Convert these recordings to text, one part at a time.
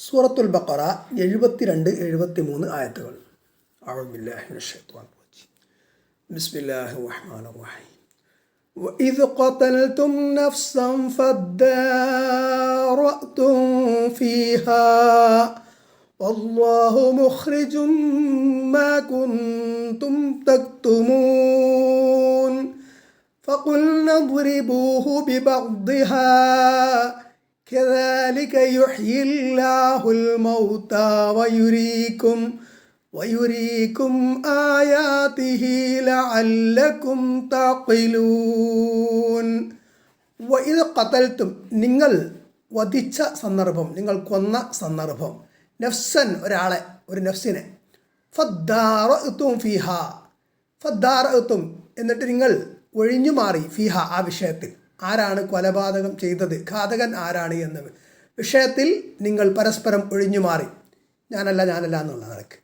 സൂറത്തുൽ ബക്കറ എഴുപത്തിരണ്ട് എഴുപത്തി മൂന്ന് ആയത്തുകൾ بسم الله الرحمن الرحيم وإذ قتلتم نفسا فادارأتم فيها والله مخرج ما كنتم تكتمون فقلنا اضربوه ببعضها كذلك يحيي الله الموتى ويريكم ويريكم آياته لعلكم تعقلون وإذ قتلتم നിങ്ങൾ വധിച്ച സന്ദർഭം നിങ്ങൾ കൊന്ന സന്ദർഭം നഫ്സൻ ഒരാളെ ഒരു നഫ്സിനെ ഫദ്ദാറത്തും ഫിഹ ഫദ്ദാറത്തും എന്നിട്ട് നിങ്ങൾ ഒഴിഞ്ഞു മാറി ഫിഹ ആ വിഷയത്തിൽ ആരാണ് കൊലപാതകം ചെയ്തത്? ഘാതകൻ ആരാണ് എന്ന്. വിഷയത്തിൽ നിങ്ങൾ പരസ്പരം ഒഴിഞ്ഞു മാറി ഞാനല്ല ഞാനല്ല എന്നുള്ള നിനക്ക്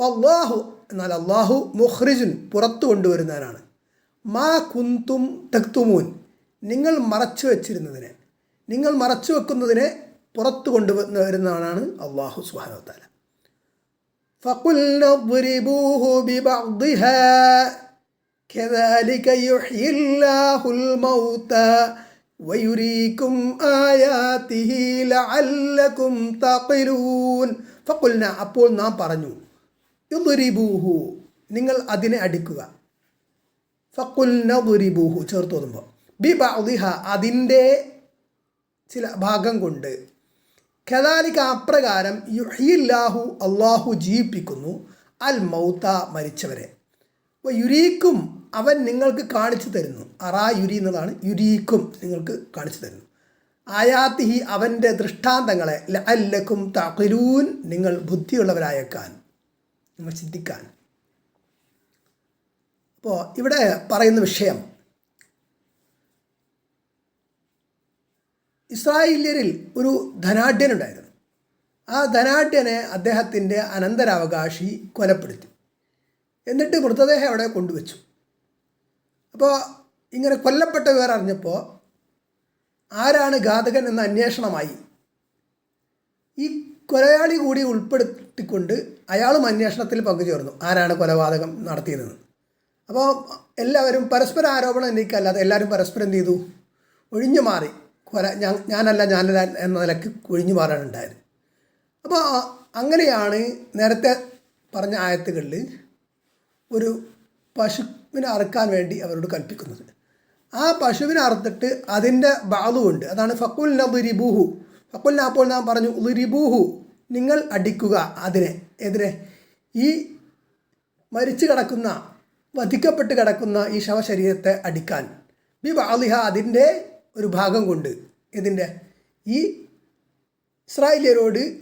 അള്ളാഹു എന്നാൽ അള്ളാഹു മുഹ്രിജുൻ പുറത്തു കൊണ്ടുവരുന്നവനാണ് മാ കുന്തും തെക്തുമൂൻ. നിങ്ങൾ മറച്ചു വെച്ചിരുന്നതിനെ നിങ്ങൾ മറച്ചു വെക്കുന്നതിനെ പുറത്തു കൊണ്ടുവരുന്നവരാണ് അള്ളാഹു സുഹാനോത്താല ഫക്കുൽ كذلك يحيي الله الموتى ويريكم آياته لعلكم تعقلون فقلنا അപ്പോൾ നാം പറഞ്ഞു യുദ്രിബൂഹു നിങ്ങൾ അതിനെ അടിക്കുക ഫക്കുൽന ദുരിബൂഹു ചേർത്ത് ഓതുമ്പോൾ ബി ബഅദിഹ അതിൻ്റെ ചില ഭാഗം കൊണ്ട് കദാലിക അപ്രകാരം യുഹിയില്ലാഹു അള്ളാഹു ജീവിപ്പിക്കുന്നു അൽ മൗത്ത മരിച്ചവരെ അപ്പോൾ യുരീക്കും അവൻ നിങ്ങൾക്ക് കാണിച്ചു തരുന്നു. അറാ യുരി എന്നതാണ് യുരീക്കും നിങ്ങൾക്ക് കാണിച്ചു തരുന്നു. ആയാത്തിഹി അവന്റെ ദൃഷ്ടാന്തങ്ങളെ അല്ലക്കും തകരൂൻ നിങ്ങൾ ബുദ്ധിയുള്ളവരായേക്കാൻ നിങ്ങൾ ചിന്തിക്കാൻ. അപ്പോൾ ഇവിടെ പറയുന്ന വിഷയം ഇസ്രായേലിയരിൽ ഒരു ധനാഢ്യനുണ്ടായിരുന്നു. ആ ധനാഢ്യനെ അദ്ദേഹത്തിന്റെ അനന്തരാവകാശി കൊലപ്പെടുത്തി. എന്നിട്ട് മൃതദേഹം അവിടെ കൊണ്ടുവച്ചു. അപ്പോൾ ഇങ്ങനെ കൊല്ലപ്പെട്ട വിവരം അറിഞ്ഞപ്പോൾ ആരാണ് ഘാതകൻ എന്ന അന്വേഷണമായി ഈ കൊലയാളി കൂടി ഉൾപ്പെടുത്തിക്കൊണ്ട് അയാളും അന്വേഷണത്തിൽ പങ്കുചേർന്നു. ആരാണ് കൊലപാതകം നടത്തിയതെന്ന് അപ്പോൾ എല്ലാവരും പരസ്പര ആരോപണം എനിക്കല്ലാതെ എല്ലാവരും പരസ്പരം എന്ത് ചെയ്തു? ഒഴിഞ്ഞു മാറി. കൊല ഞാൻ ഞാനല്ല ഞാനല്ല എന്ന നിലയ്ക്ക് ഒഴിഞ്ഞു മാറാനുണ്ടായത്. അപ്പോൾ അങ്ങനെയാണ് നേരത്തെ പറഞ്ഞ ആയത്തുകളിൽ ഒരു പശുവിനെ അറുക്കാൻ വേണ്ടി അവരോട് കൽപ്പിക്കുന്നത്. ആ പശുവിനെ അറുത്തിട്ട് അതിന്റെ ബാധുവുണ്ട് അതാണ് ഫക്കുൽ നബുരിബുഹു ഫക്കുൽ അപ്പോൾ നാം പറഞ്ഞു ഉലിരിബുഹു നിങ്ങൾ അടിക്കുക അതിനെ. എതിരെ. ഈ മരിച്ചു കിടക്കുന്ന വധിക്കപ്പെട്ട് കിടക്കുന്ന ഈ ശവശരീരത്തെ അടിക്കാൻ. ബി ബാലിഹ അതിന്റെ ഒരു ഭാഗം കൊണ്ട് ഇതിന്റെ ഈ ഇസ്രായേലിയരോട്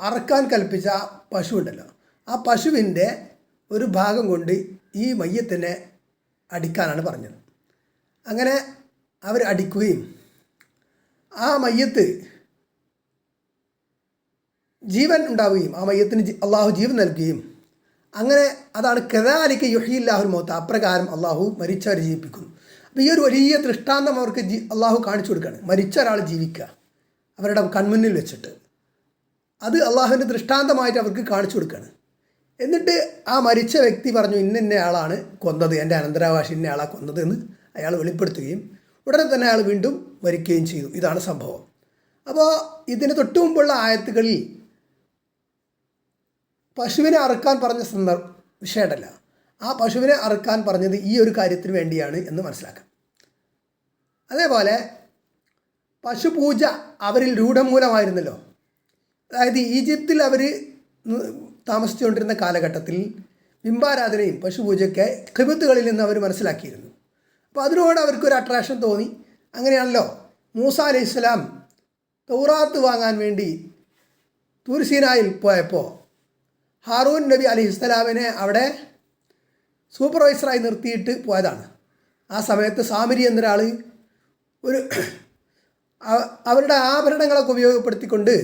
അറക്കാൻ കൽപ്പിച്ച പശു ഉണ്ടല്ലോ. ആ പശുവിന്റെ ഒരു ഭാഗം കൊണ്ട് ഈ മയ്യത്തിനെ അടിക്കാനാണ് പറഞ്ഞത്. അങ്ങനെ അവർ അടിക്കുകയും ആ മയ്യത്ത് ജീവൻ ഉണ്ടാവുകയും ആ മയ്യത്തിന് അള്ളാഹു ജീവൻ നൽകുകയും അങ്ങനെ അതാണ് കെതാലിക്ക് യുഹിയില്ലാഹുൽ മൗത്ത് അപ്രകാരം അള്ളാഹു മരിച്ചവരെ ജീവിപ്പിക്കുന്നു. അപ്പോൾ ഈ ഒരു വലിയ ദൃഷ്ടാന്തം അവർക്ക് ജി അള്ളാഹു കാണിച്ചു കൊടുക്കുകയാണ് മരിച്ച ഒരാൾ ജീവിക്കുക. അവരുടെ കൺമുന്നിൽ വെച്ചിട്ട്. അത് അള്ളാഹുവിന്റെ ദൃഷ്ടാന്തമായിട്ട് അവർക്ക് കാണിച്ചു കൊടുക്കുകയാണ് എന്നിട്ട് ആ മരിച്ച വ്യക്തി പറഞ്ഞു ഇന്ന ഇന്നയാളാണ് കൊന്നത് എന്റെ അനന്തരാവാശി ഇന്ന ആളാണ് കൊന്നത് എന്ന് അയാൾ വെളിപ്പെടുത്തുകയും ഉടനെ തന്നെ അയാൾ വീണ്ടും മരിക്കുകയും ചെയ്തു. ഇതാണ് സംഭവം. അപ്പോൾ ഇതിന് തൊട്ടു മുമ്പുള്ള ആയത്തുകളിൽ പശുവിനെ അറുക്കാൻ പറഞ്ഞ സന്ദർഭ വിഷയമല്ല ആ പശുവിനെ അറുക്കാൻ പറഞ്ഞത് ഈ ഒരു കാര്യത്തിന് വേണ്ടിയാണ് എന്ന് മനസ്സിലാക്കാം. അതേപോലെ പശുപൂജ അവരിൽ രൂഢമൂലമായിരുന്നല്ലോ. അതായത് ഈജിപ്തിൽ അവർ താമസിച്ചുകൊണ്ടിരുന്ന കാലഘട്ടത്തിൽ ബിംബാരാധനയും പശുപൂജയൊക്കെ കിബത്തുകളിൽ നിന്ന് അവർ മനസ്സിലാക്കിയിരുന്നു. അപ്പോൾ അതിനോട് അവർക്കൊരു അട്രാക്ഷൻ തോന്നി. അങ്ങനെയാണല്ലോ മൂസ അലൈഹി ഇസ്ലാം തൗറാത്ത് വാങ്ങാൻ വേണ്ടി തൂർസീനായിൽ പോയപ്പോൾ ഹാറൂൻ നബി അലൈഹി ഇസ്ലാമിനെ അവിടെ സൂപ്പർവൈസറായി നിർത്തിയിട്ട് പോയതാണ്. ആ സമയത്ത് സാമിരി എന്നൊരാൾ ഒരു അവരുടെ ആഭരണങ്ങളൊക്കെ ഉപയോഗപ്പെടുത്തിക്കൊണ്ട്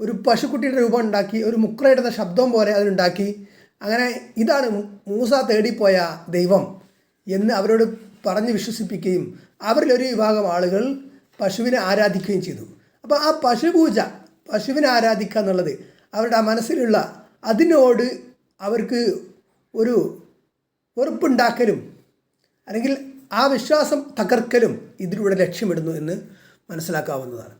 ഒരു പശുക്കുട്ടിയുടെ രൂപം ഉണ്ടാക്കി ഒരു മുക്രയിടുന്ന ശബ്ദം പോലെ അതിലുണ്ടാക്കി. അങ്ങനെ ഇതാണ് മൂസ തേടിപ്പോയ ദൈവം എന്ന് അവരോട് പറഞ്ഞ് വിശ്വസിപ്പിക്കുകയും അവരിലൊരു വിഭാഗം ആളുകൾ പശുവിനെ ആരാധിക്കുകയും ചെയ്തു. അപ്പോൾ ആ പശുപൂജ പശുവിനെ ആരാധിക്കുക എന്നുള്ളത് അവരുടെ ആ മനസ്സിലുള്ള അതിനോട് അവർക്ക് ഒരു വെറുപ്പുണ്ടാക്കലും അല്ലെങ്കിൽ ആ വിശ്വാസം തകർക്കലും ഇതിലൂടെ ലക്ഷ്യമിടുന്നു എന്ന് മനസ്സിലാക്കാവുന്നതാണ്.